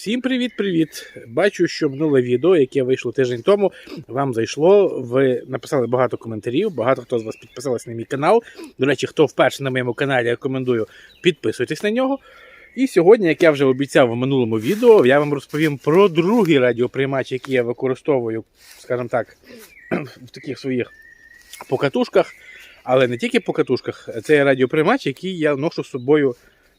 Всім привіт-привіт! Бачу, що минуле відео, яке вийшло тиждень тому, вам зайшло. Ви написали багато коментарів, багато хто з вас підписалась на мій канал. До речі, хто вперше на моєму каналі, рекомендую підписуйтесь на нього. І сьогодні, як я вже обіцяв в минулому відео, я вам розповім про другий радіоприймач, який я використовую, скажімо так, в таких своїх покатушках. Але не тільки по катушках, це радіоприймач, який я ношу з собою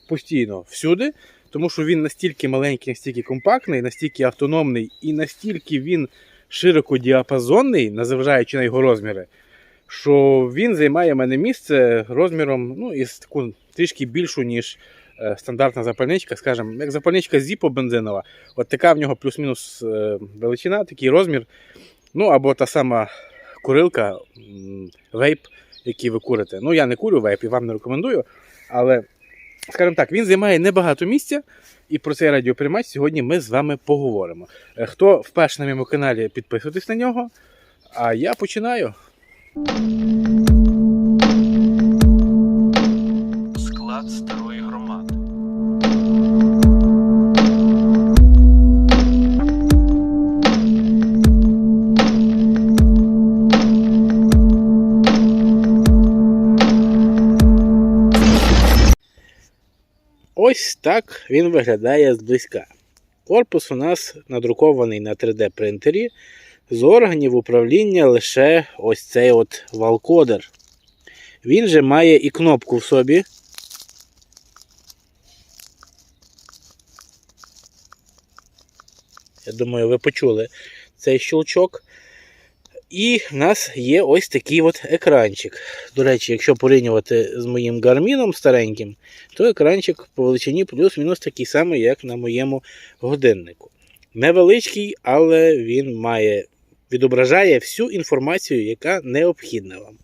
постійно всюди, тому що він настільки маленький, настільки компактний, настільки автономний і настільки він широкодіапазонний, незважаючи на його розміри, що він займає мене місце розміром ну, із таку трішки більшу, ніж е, стандартна запальничка, скажімо, як запальничка Zippo бензинова. От така в нього плюс-мінус е, величина, такий розмір. Ну або та сама курилка, вейп, який ви курите. Ну, я не курю вейп і вам не рекомендую, але, скажімо так, він займає небагато місця. І про цей радіоприймач сьогодні ми з вами поговоримо. Е, Хто вперше на моєму каналі, підписуйтесь на нього. А я починаю. Так він виглядає зблизька. Корпус у нас надрукований на 3D принтері. З органів управління лише ось цей от валкодер. Він же має і кнопку в собі. Я думаю, ви почули цей щелчок. І в нас є ось такий от екранчик. До речі, якщо порівнювати з моїм гарміном стареньким, то екранчик по величині плюс-мінус такий самий, як на моєму годиннику. Невеличкий, але він має відображає всю інформацію, яка необхідна вам.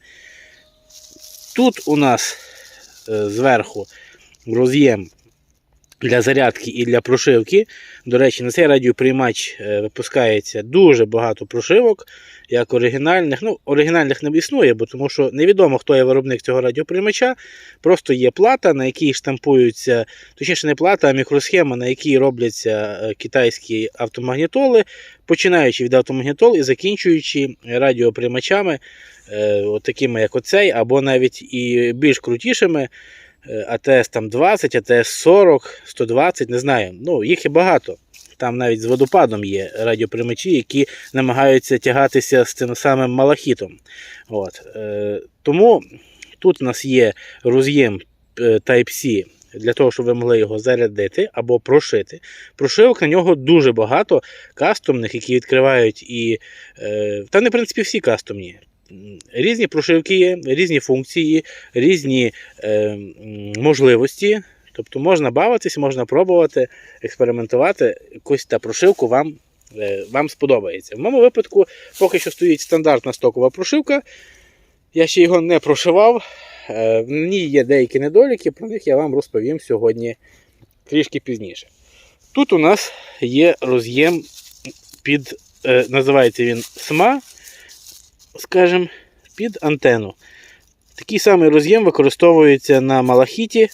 Тут у нас е, зверху роз'єм для зарядки і для прошивки. До речі, на цей радіоприймач е, випускається дуже багато прошивок, як оригінальних. Ну, оригінальних не існує, бо тому що невідомо, хто є виробник цього радіоприймача. Просто є плата, на якій штампуються, точніше, не плата, а мікросхема, на якій робляться е, китайські автомагнітоли, починаючи від автомагнітол і закінчуючи радіоприймачами, е, такими як оцей, або навіть і більш крутішими. Е, АТС там 20, АТС 40, 120, не знаю. Ну, їх і багато. Там навіть з водопадом є радіоприймачі, які намагаються тягатися з тим самим малахітом. От. Е, тому тут у нас є роз'єм е, Type-C для того, щоб ви могли його зарядити або прошити. Прошивок на нього дуже багато кастомних, які відкривають і. Та не, в принципі, всі кастомні. Різні прошивки є, різні функції, різні е, можливості. Тобто можна бавитись, можна пробувати, експериментувати. Якусь та прошивку вам, е, вам сподобається. В моєму випадку поки що стоїть стандартна стокова прошивка. Я ще його не прошивав. Е, В ній є деякі недоліки, про них я вам розповім сьогодні трішки пізніше. Тут у нас є роз'єм під, е, називається він СМА, скажімо, під антенну. Такий самий роз'єм використовується на малахіті.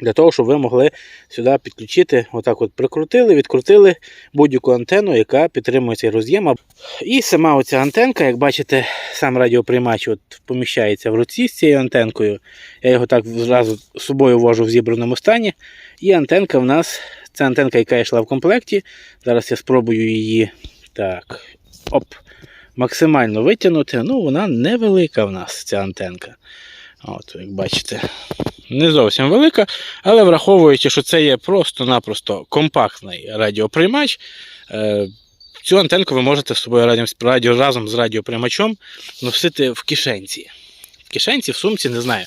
Для того, щоб ви могли сюди підключити, отак от прикрутили, відкрутили будь-яку антенну, яка підтримує цей роз'єм. І сама оця антенка, як бачите, сам радіоприймач от поміщається в руці з цією антенкою. Я його так зразу з собою вожу в зібраному стані. І антенка в нас, це антенка, яка йшла в комплекті. Зараз я спробую її так, оп, максимально витягнути. Ну, вона невелика в нас, ця антенка. От, як бачите, не зовсім велика, але враховуючи, що це є просто-напросто компактний радіоприймач, е, цю антенку ви можете з собою радіо, разом з радіоприймачом носити в кишенці. В кишенці, в сумці, не знаю.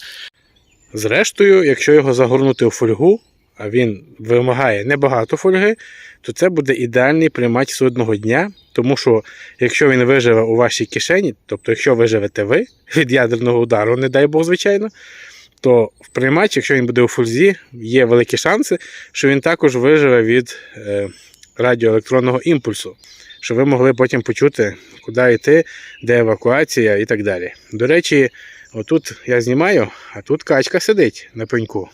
Зрештою, якщо його загорнути у фольгу, а він вимагає небагато фольги, то це буде ідеальний приймач судного дня. Тому що якщо він виживе у вашій кишені, тобто якщо виживете ви від ядерного удару, не дай Бог, звичайно, то в приймач, якщо він буде у фользі, є великі шанси, що він також виживе від е, радіоелектронного імпульсу, щоб ви могли потім почути, куди йти, де евакуація і так далі. До речі, отут я знімаю, а тут качка сидить на пеньку.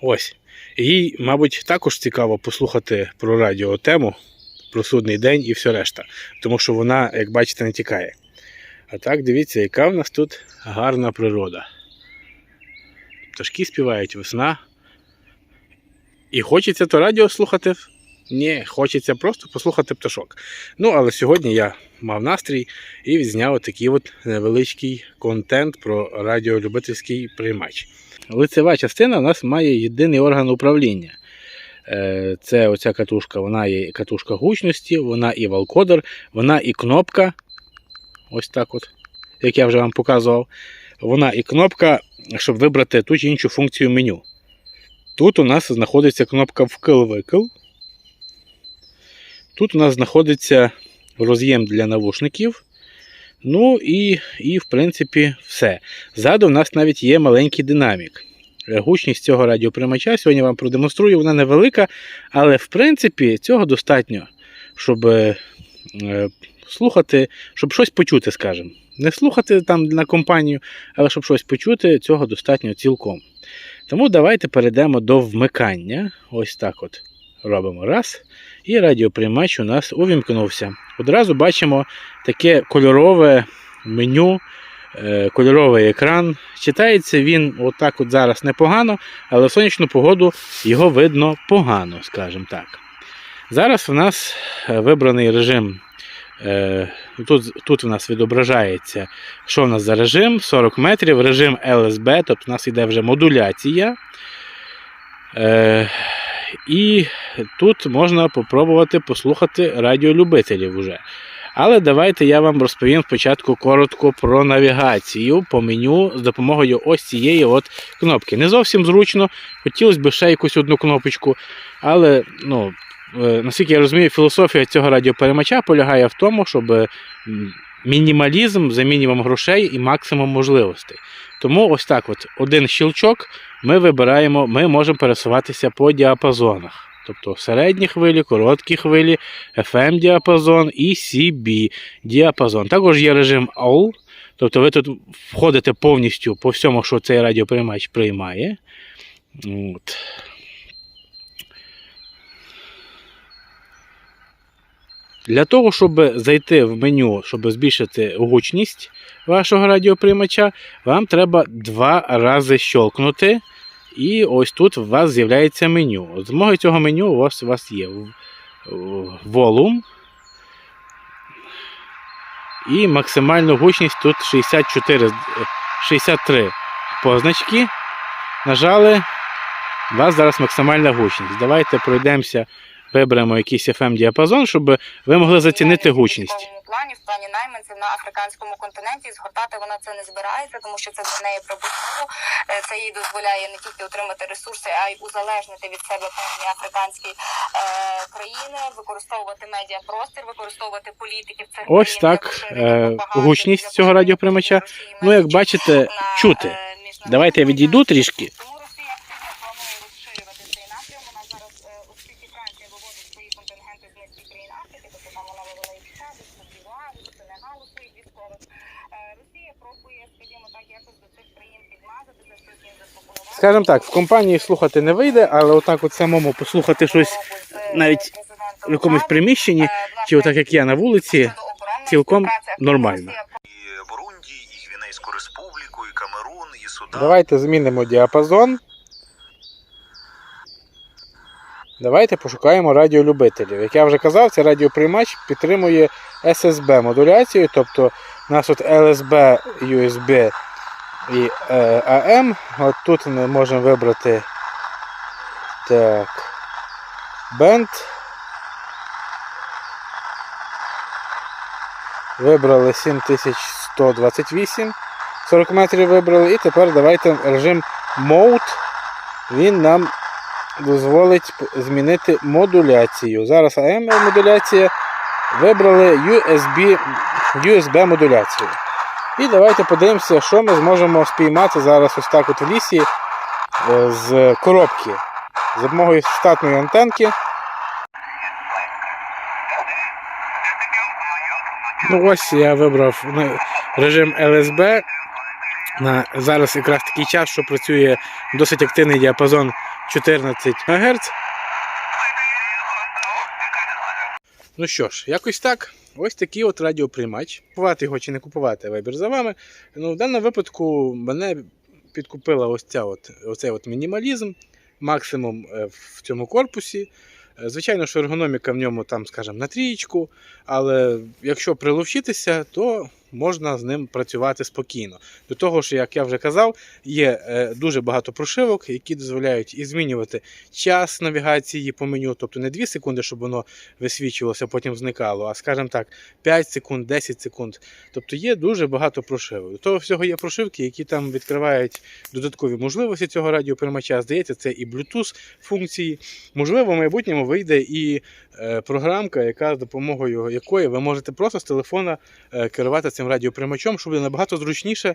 Ось. Їй, мабуть, також цікаво послухати про радіо тему, про судний день і все решта. Тому що вона, як бачите, не тікає. А так, дивіться, яка в нас тут гарна природа. Пташки співають весна. І хочеться то радіо слухати? Ні, хочеться просто послухати пташок. Ну, але сьогодні я мав настрій і відзняв такий от невеличкий контент про радіолюбительський приймач. Лицева частина у нас має єдиний орган управління. Е, Це оця катушка, вона є катушка гучності, вона і валкодер, вона і кнопка. Ось так от, як я вже вам показував. Вона і кнопка, щоб вибрати ту чи іншу функцію меню. Тут у нас знаходиться кнопка вкл-викл. Тут у нас знаходиться роз'єм для навушників. Ну і, і, в принципі, все. Ззаду у нас навіть є маленький динамік. Е, Гучність цього радіоприймача сьогодні вам продемонструю, вона невелика, але в принципі цього достатньо, щоб е, е, слухати, щоб щось почути, скажімо. Не слухати там на компанію, але щоб щось почути, цього достатньо цілком. Тому давайте перейдемо до вмикання. Ось так от робимо раз. І радіоприймач у нас увімкнувся. Одразу бачимо таке кольорове меню, е, кольоровий екран. Читається він отак от зараз непогано, але в сонячну погоду його видно погано, скажімо так. Зараз у нас е, вибраний режим. е, Тут, тут у нас відображається, що в нас за режим 40 метрів, режим LSB, тобто у нас йде вже модуляція. І тут можна попробувати послухати радіолюбителів уже. Але давайте я вам розповім спочатку коротко про навігацію по меню з допомогою ось цієї от кнопки. Не зовсім зручно, хотілося б ще якусь одну кнопочку, але ну, е, наскільки я розумію, філософія цього радіоперемача полягає в тому, щоб мінімалізм за мінімум грошей і максимум можливостей. Тому ось так: от один щелчок ми вибираємо, ми можемо пересуватися по діапазонах. Тобто середні хвилі, короткі хвилі, FM діапазон і CB діапазон. Також є режим All, тобто ви тут входите повністю по всьому, що цей радіоприймач приймає. От. Для того, щоб зайти в меню, щоб збільшити гучність вашого радіоприймача, вам треба два рази щелкнути. І ось тут у вас з'являється меню. З допомогою цього меню у вас, у вас є волум. І максимальну гучність тут 64, 63 позначки. Нажали. У вас зараз максимальна гучність. Давайте пройдемося, виберемо якийсь FM діапазон, щоб ви могли зацінити гучність. Плані, в плані найманців на африканському континенті згортати вона це не збирається, тому що це для неї прибутково. Е, Це їй дозволяє не тільки отримати ресурси, а й узалежнити від себе певні африканські е, країни, використовувати медіапростір, використовувати політиків цих Ось країн так, е, гучність цього радіоприймача. Ну, як бачите, на, чути. е, Давайте я відійду трішки. Тому Росія активно планує розширювати цей напрям. Вона зараз, е, оскільки Франція виводить свої контингенти з низьких країн Африки, тобто там вона вивела і Чаду, Кубівару, Сенегалу своїх військових. Е, Росія пробує, скажімо так, якось до цих країн підмазатися, щось їм запропонувати. Скажімо так, в компанії слухати не вийде, але отак от самому послухати щось навіть в якомусь приміщенні, чи отак як я на вулиці, цілком нормально. і Бурунді, і Гвінейську Республіку, і Камерун, і Судан. Давайте змінимо діапазон. Давайте пошукаємо радіолюбителів. Як я вже казав, цей радіоприймач підтримує SSB модуляцію, тобто у нас от LSB, USB і е, AM. От тут ми можемо вибрати так, бенд. Вибрали 7128. 40 метрів вибрали. І тепер давайте режим Mode. Він нам дозволить змінити модуляцію. Зараз AM модуляція. Вибрали USB, USB модуляцію. І давайте подивимося, що ми зможемо спіймати зараз ось так от в лісі е, з коробки. За допомогою штатної антенки. Ну ось я вибрав режим LSB. На, зараз якраз такий час, що працює досить активний діапазон 14 МГц. Ну що ж, якось так. Ось такий от радіоприймач. Купувати його чи не купувати, вибір за вами. Ну, в даному випадку мене підкупила ось ця от, оцей от мінімалізм, максимум е, в цьому корпусі. Е, Звичайно, що ергономіка в ньому там, скажімо, на трієчку, але якщо приловчитися, то можна з ним працювати спокійно. До того ж, як я вже казав, є е, дуже багато прошивок, які дозволяють і змінювати час навігації по меню, тобто не 2 секунди, щоб воно висвічувалося, потім зникало, а скажімо так, 5 секунд, 10 секунд. Тобто є дуже багато прошивок. До того всього є прошивки, які там відкривають додаткові можливості цього радіоприймача. Здається, це і Bluetooth функції. Можливо, в майбутньому вийде і е, програмка, яка з допомогою якої ви можете просто з телефона е, керувати цим радіоприймачом, щоб буде набагато зручніше.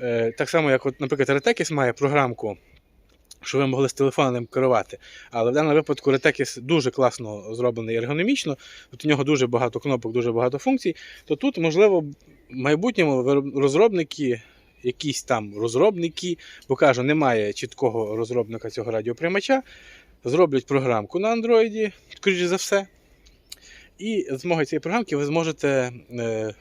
Е, так само, як, от, наприклад, Retekis має програмку. Що ви могли з телефона ним керувати. Але в даному випадку Retekis дуже класно зроблений ергономічно, тут у нього дуже багато кнопок, дуже багато функцій. То тут, можливо, в майбутньому розробники, якісь там розробники, бо кажу, немає чіткого розробника цього радіоприймача, зроблять програмку на Android, скоріш за все. І з допомогою цієї програмки ви зможете е,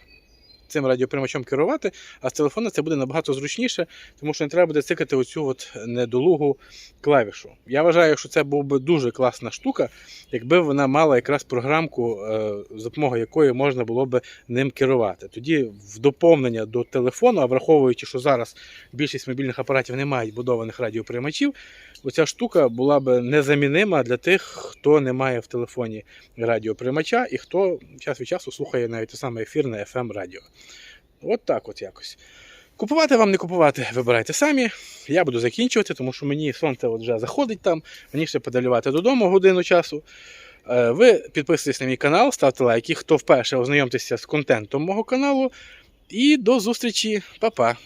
цим радіоприймачем керувати, а з телефона це буде набагато зручніше, тому що не треба буде цикати оцю от недолугу клавішу. Я вважаю, що це був би дуже класна штука, якби вона мала якраз програмку, е, за допомогою якої можна було би ним керувати. Тоді в доповнення до телефону, а враховуючи, що зараз більшість мобільних апаратів не мають будованих радіоприймачів, оця штука була б незамінима для тих, хто не має в телефоні радіоприймача і хто час від часу слухає навіть те саме ефірне FM радіо. От так от якось. Купувати вам не купувати, вибирайте самі. Я буду закінчувати, тому що мені сонце от вже заходить там, мені ще подалювати додому годину часу. Е, Ви підписуйтесь на мій канал, ставте лайки, хто вперше ознайомтеся з контентом мого каналу. І до зустрічі, Па-па!